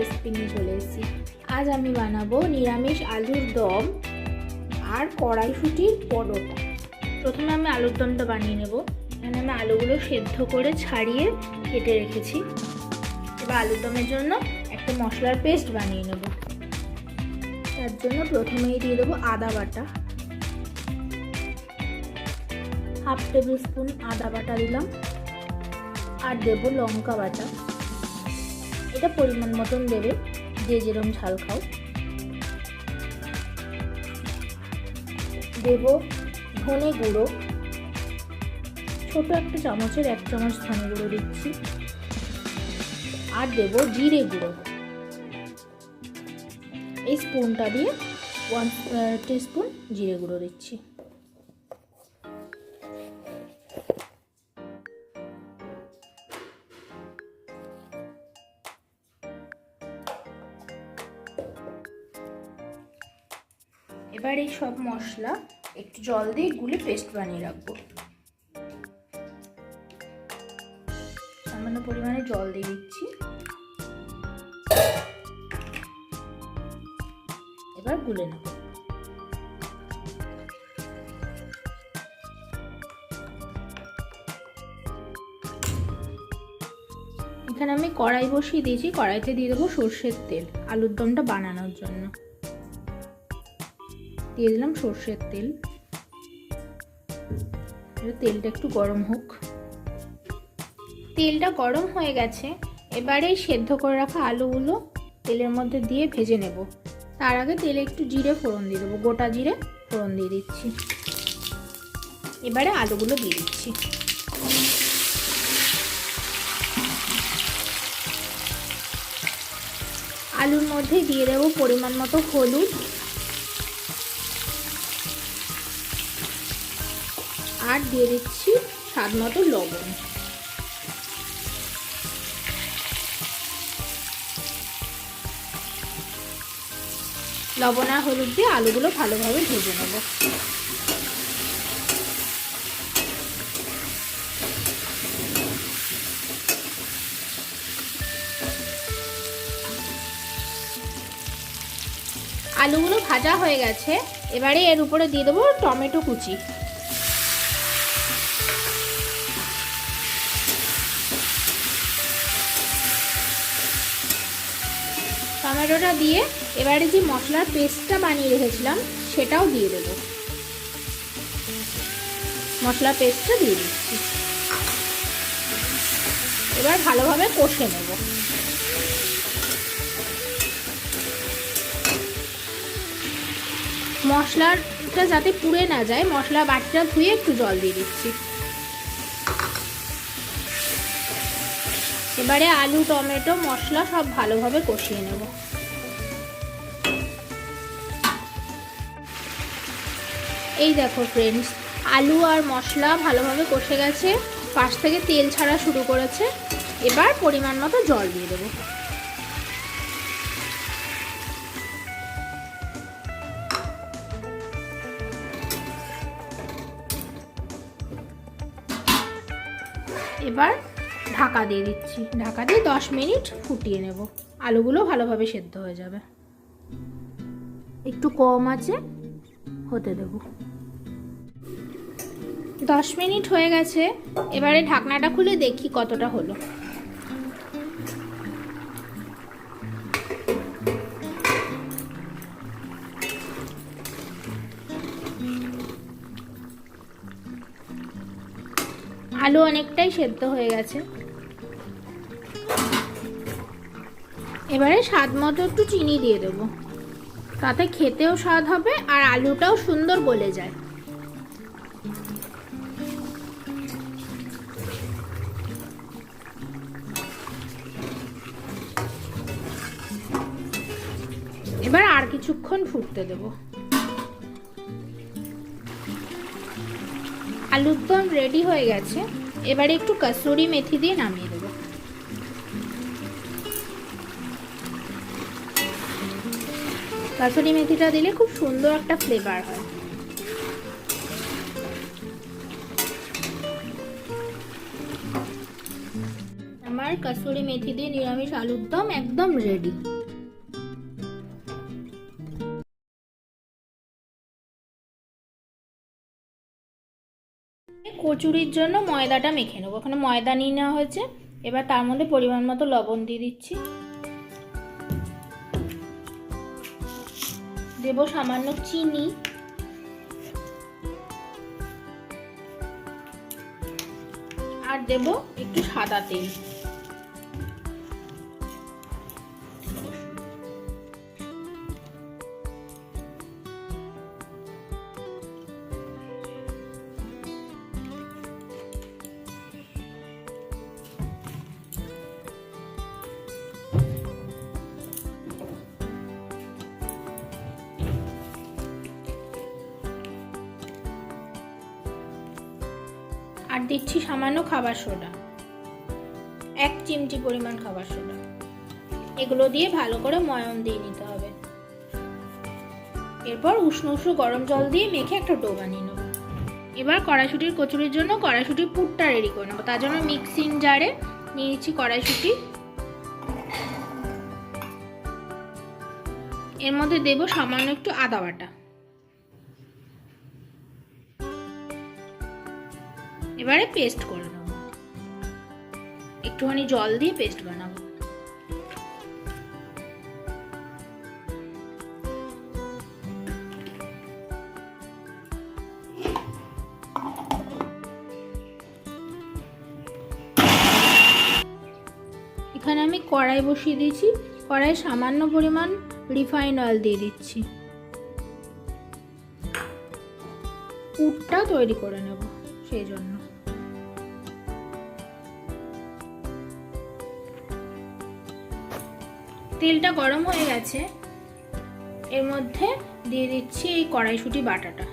Recipe নিয়ে চলে এসেছি। আজ আমি বানাবো নিরামিষ আলুর দম আর কড়াইশুটির পরোটা। প্রথমে আমি আলুর দমটা বানিয়ে নেব। এখানে আমি আলুগুলো সেদ্ধ করে ছাড়িয়ে কেটে রেখেছি। এবার আলুর দমের জন্য একটা মশলার পেস্ট বানিয়ে নেব। তার জন্য প্রথমেই দিয়ে দেবো আদা বাটা। হাফ টেবিল স্পুন আদা বাটা দিলাম। আর দেবো লঙ্কা বাটা। এটা পরিমাণ মতন দেবে, যে যেরম ঝাল খাও। দেব ধনে গুঁড়ো। ছোট একটা চামচের এক চামচ ধনে গুঁড়ো দিচ্ছি। আর দেব জিরে গুঁড়ো। এই স্পুনটা দিয়ে ওয়ান স্পুন জিরে গুঁড়ো দিচ্ছি। এই সব মশলা একটু জল দিয়ে গুলে পেস্ট বানিয়ে রাখব। সামান্য পরিমাণে জল দিয়ে দিচ্ছি। এবার গুলে নেব। এখানে আমি কড়াই বসিয়ে দিয়েছি। কড়াইতে দিয়ে দেবো সর্ষের তেল, আলুর দমটা বানানোর জন্য। দিয়ে দিলাম সর্ষের তেল। তেলটা একটু গরম হোক। তেলটা গরম হয়ে গেছে। এবারে সেদ্ধ করে রাখা আলুগুলো তেলের মধ্যে দিয়ে ভেজে নেব। তার আগে তেলে একটু জিরে ফোড়ন দিয়ে দেবো। গোটা জিরে ফোড়ন দিয়ে দিচ্ছি। এবারে আলুগুলো দিয়ে দিচ্ছি। আলুর মধ্যে দিয়ে দেবো পরিমাণ মতো হলুদ। আর দিয়ে দিচ্ছি স্বাদ মতো লবণ। লবণ আর হলুদ দিয়ে আলুগুলো ভালোভাবে ভেজে নেব। আলুগুলো ভাজা হয়ে গেছে। এবারে এর উপরে দিয়ে দেবো টমেটো কুচি। টমেটোটা দিয়ে এবারে যে মশলার পেস্টটা বানিয়ে রেখেছিলাম, সেটাও দিয়ে দেব। মশলার পেস্টটা দিয়ে দিচ্ছি। এবার ভালোভাবে কষে নেব। মশলাটা যাতে পুড়ে না যায়, মশলা বাটিটা ধুয়ে একটু জল দিয়ে দিচ্ছি। এবারে আলু, টমেটো, মশলা সব ভালোভাবে কষিয়ে নেব। এই দেখো ফ্রেন্ডস আলু আর মশলা ভালোভাবে কষে গেছে। পাশ থেকে তেল ছাড়া শুরু করেছে। এবার পরিমাণ মতো জল দিয়ে দেবো। এবার ঢাকা দিয়ে দিচ্ছি। ঢাকা দিয়ে দশ মিনিট ফুটিয়ে নেব। আলুগুলো ভালোভাবে সেদ্ধ হয়ে যাবে। একটু কম আছে, হতে দেব। দশ মিনিট হয়ে গেছে, এবারে ঢাকনাটা খুলে দেখি কতটা হলো। আলু অনেকটাই সেদ্ধ হয়ে গেছে। এবারে স্বাদ মতো একটু চিনি দিয়ে দেবো। তাতে খেতেও স্বাদ হবে আর আলুটাও সুন্দর গলে যায়। কিছুক্ষণ ফুটতে দেবো। আলুর দম রেডি হয়ে গেছে। এবারে একটু কসুরি মেথি দিয়ে নামিয়ে দেবো। কাসুরি মেথিটা দিলে খুব সুন্দর একটা ফ্লেভার হয়। আমার কাসুরি মেথি দিয়ে নিরামিষ আলুর দম একদম রেডি কচুরির জন্য ময়দাটা মেখে নেব। ওখানে ময়দা নিয়ে নেওয়া হয়েছে। এবার তার মধ্যে পরিমাণ মতো লবণ দিয়ে দিচ্ছি। দেব সামান্য চিনি। আর দেব একটু সাদা তেল। দিচ্ছি সামান্য খাবার সোডা। এক চিমটি পরিমাণ খাবার সোডা। এগুলো দিয়ে ভালো করে ময়ন দিয়ে নিতে হবে। এরপর উষ্ণ উষ্ণ গরম জল দিয়ে মেখে একটা ডো বানিয়ে নেব। এবার কড়াইশুটির কচুরির জন্য কড়াইশুটির পুরটা রেডি করে নেব। তার জন্য মিক্সিং জারে নিয়ে নিচ্ছি কড়াইশুটি। এর মধ্যে দেবো সামান্য একটু আদা বাটা। এবারে পেস্ট করে নেব। একটুখানি জল দিয়ে পেস্ট বানাবো। এখানে আমি কড়াই বসিয়ে দিয়েছি। কড়াই সামান্য পরিমাণ রিফাইন অয়েল দিয়ে দিচ্ছি। পুরটা তৈরি করে নেব, সেই জন্য। তেলটা গরম হয়ে গেছে। এর মধ্যে দিয়ে দিচ্ছি এই কড়াইশুটি বাটাটা।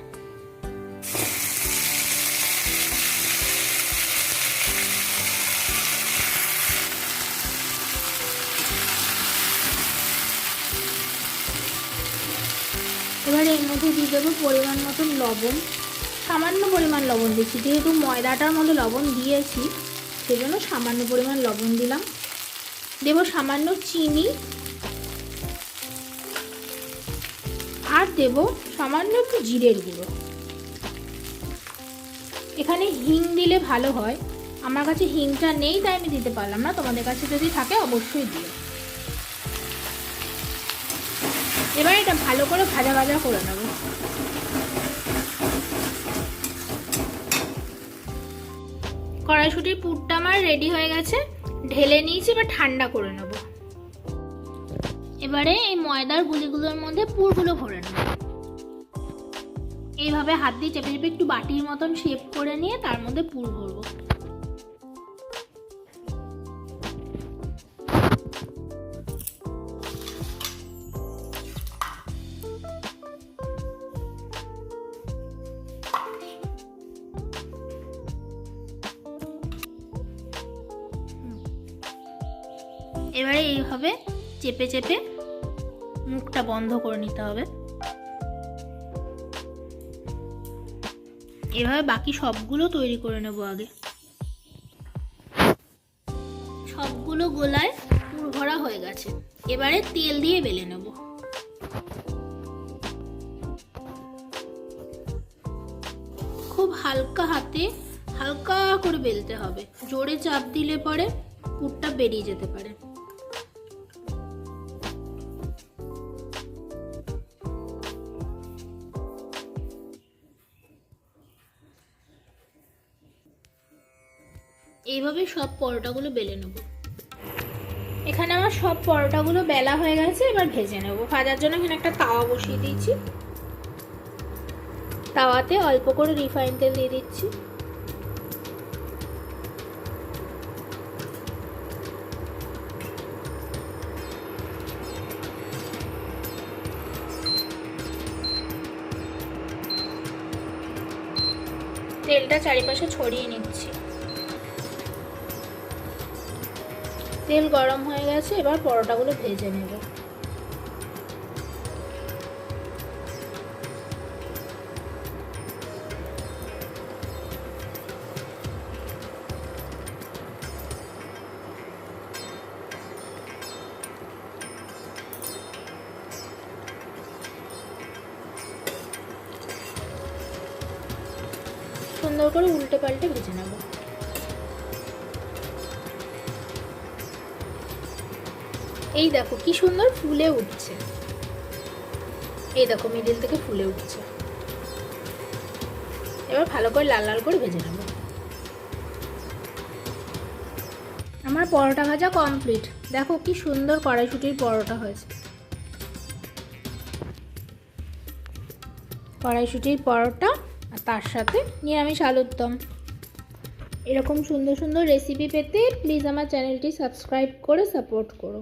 এবার এর মধ্যে দিয়ে দেবো পরিমাণ মতন লবণ। সামান্য পরিমাণ লবণ দিচ্ছি। যেহেতু ময়দাটার মধ্যে লবণ দিয়েছি, সেজন্য সামান্য পরিমাণ লবণ দিলাম। দেব সামান্য চিনি। আর দেব সামান্য একটু জিরের গুঁড়ো। এখানে হিং দিলে ভালো হয়। আমার কাছে হিংটা নেই, তাই আমি দিতে পারলাম না। তোমাদের কাছে যদি থাকে, অবশ্যই দিও। এবার এটা ভালো করে ভাজা ভাজা করে নেব। কড়াইশুটির পুরটা আমার রেডি হয়ে গেছে। ঢেলে নিয়েছি এবার ঠান্ডা করে নেব। এবারে এই ময়দার গুলিগুলোর মধ্যে পুরগুলো ভরে নেব। এইভাবে হাত দিয়ে চেপে চেপে একটু বাটির মতন শেপ করে নিয়ে তার মধ্যে পুর ভরবো। এবারে এইভাবে চেপে চেপে মুখটা বন্ধ করে নিতে হবে। এভাবে বাকি সবগুলো তৈরি করে নেব আগে। সবগুলো গোলায় পুর ভরা হয়ে গেছে। এবারে তেল দিয়ে বেলে নেব। খুব হালকা হাতে হালকা করে বেলতে হবে। জোরে চাপ দিলে পরে পুরটা বেরিয়ে যেতে পারে। এইভাবে সব পরোটাগুলো বেলে নেব। এখানে আমার সব পরোটাগুলো বেলা হয়ে গেছে, এবার ভেজে নেব। ভাজার জন্য এখানে একটা তাওয়া বসিয়ে দিয়েছি। তাওয়াতে অল্প করে রিফাইন তেল দিয়ে দিচ্ছি। তেলটা চারিপাশে ছড়িয়ে নিচ্ছি। তেল গরম হয়ে গেছে এবার পরোটাগুলো ভেজে নেব। সুন্দর করে উল্টে পাল্টে ভেজে নেব। এই দেখো কি সুন্দর ফুলে উঠছে। এই দেখো মিডিল থেকে ফুলে উঠছে। এবার ভালো করে লাল লাল করে ভেজে নেব। আমার পরোটা ভাজা কমপ্লিট দেখো কি সুন্দর কড়াইশুটির পরোটা হয়েছে। কড়াইশুটির পরোটা আর তার সাথে নিরামিষ আলুর দম। এরকম সুন্দর সুন্দর রেসিপি পেতে প্লিজ আমার চ্যানেলটি সাবস্ক্রাইব করে সাপোর্ট করো।